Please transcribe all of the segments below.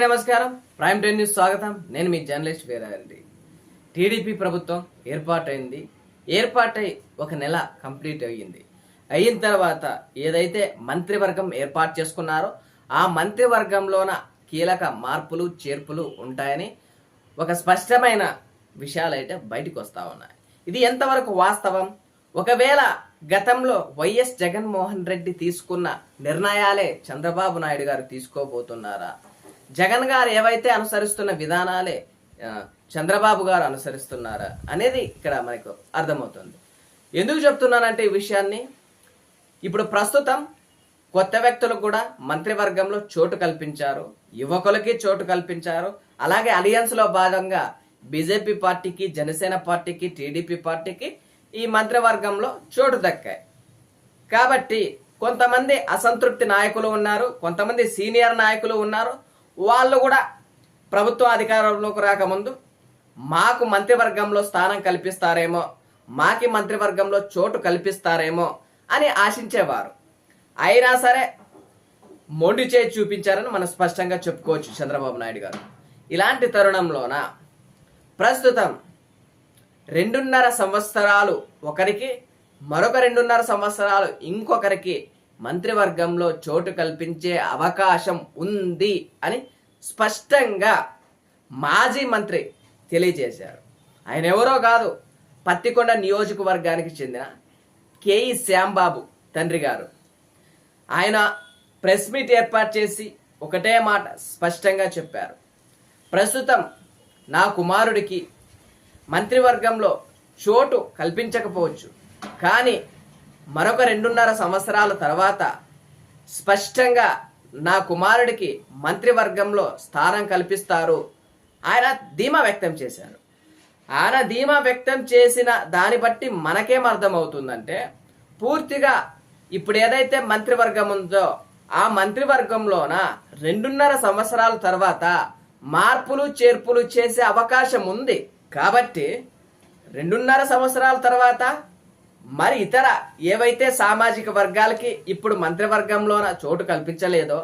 నమస్కారం. Prime time news స్వాగతం. నేను మీ జర్నలిస్ట్ వీరారెడ్డి టీడీపీ ప్రభుత్వం ఏర్పాటైంది. ఏర్పాటై ఒక నెల కంప్లీట్ అయ్యింది. అయిన తర్వాత ఏదైతే మంత్రివర్గం ఏర్పాటు చేసుకున్నారో ఆ మంత్రివర్గంలోన కీలక మార్పులు చేర్పులు ఉంటాయని ఒక స్పష్టమైన విషయాలు అయితే బయటకు వస్తా ఉన్నాయి. ఇది ఎంతవరకు వాస్తవం? ఒకవేళ గతంలో వైఎస్ జగన్మోహన్ రెడ్డి తీసుకున్న నిర్ణయాలే చంద్రబాబు నాయుడు గారు తీసుకోబోతున్నారా? జగన్ గారు ఏవైతే అనుసరిస్తున్న విధానాలే చంద్రబాబు గారు అనుసరిస్తున్నారా అనేది ఇక్కడ మనకు అర్థమవుతుంది. ఎందుకు చెప్తున్నానంటే ఈ విషయాన్ని? ఇప్పుడు ప్రస్తుతం కొత్త వ్యక్తులకు కూడా మంత్రివర్గంలో చోటు కల్పించారు యువకులకి చోటు కల్పించారు అలాగే అలియన్స్లో భాగంగా బీజేపీ పార్టీకి జనసేన పార్టీకి టీడీపీ పార్టీకి ఈ మంత్రివర్గంలో చోటు దక్కాయి. కాబట్టి కొంతమంది అసంతృప్తి నాయకులు ఉన్నారు కొంతమంది సీనియర్ నాయకులు ఉన్నారు వాళ్ళు కూడా ప్రభుత్వ అధికారంలోకి రాకముందు మాకు మంత్రివర్గంలో స్థానం కల్పిస్తారేమో మాకి మంత్రివర్గంలో చోటు కల్పిస్తారేమో అని ఆశించేవారు. అయినా సరే మొండి చేయి చూపించారని మనం స్పష్టంగా చెప్పుకోవచ్చు చంద్రబాబు నాయుడు గారు. ఇలాంటి తరుణంలోన ప్రస్తుతం రెండున్నర సంవత్సరాలు ఒకరికి మరొక రెండున్నర సంవత్సరాలు ఇంకొకరికి మంత్రివర్గంలో చోటు కల్పించే అవకాశం ఉంది అని స్పష్టంగా మాజీ మంత్రి తెలియజేశారు. ఆయన ఎవరో కాదు పత్తికొండ నియోజకవర్గానికి చెందిన కేఈ శ్యాంబాబు తండ్రి గారు. ఆయన ప్రెస్ మీట్ ఏర్పాటు చేసి ఒకటే మాట స్పష్టంగా చెప్పారు. ప్రస్తుతం నా కుమారుడికి మంత్రివర్గంలో చోటు కల్పించకపోవచ్చు. కానీ మరొక రెండున్నర సంవత్సరాల తర్వాత స్పష్టంగా నా కుమారుడికి మంత్రివర్గంలో స్థానం కల్పిస్తారు. ఆయన ధీమా వ్యక్తం చేశారు. ఆయన ధీమా వ్యక్తం చేసిన దాన్ని బట్టి మనకేం అర్థమవుతుందంటే పూర్తిగా ఇప్పుడు ఏదైతే మంత్రివర్గం ఉందో ఆ మంత్రివర్గంలోన రెండున్నర సంవత్సరాల తర్వాత మార్పులు చేర్పులు చేసే అవకాశం ఉంది. కాబట్టి రెండున్నర సంవత్సరాల తర్వాత మరి ఇతర ఏవైతే సామాజిక వర్గాలకి ఇప్పుడు మంత్రివర్గంలోన చోటు కల్పించలేదో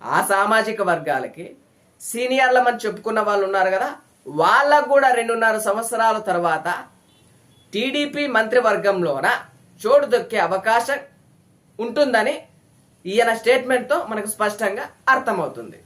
ఆ సామాజిక వర్గాలకి సీనియర్లమని చెప్పుకున్న వాళ్ళు ఉన్నారు కదా వాళ్ళకు కూడా రెండున్నర సంవత్సరాల తర్వాత టీడీపీ మంత్రివర్గంలోన చోటు దొక్కే అవకాశం ఉంటుందని ఈయన స్టేట్మెంట్తో మనకు స్పష్టంగా అర్థమవుతుంది.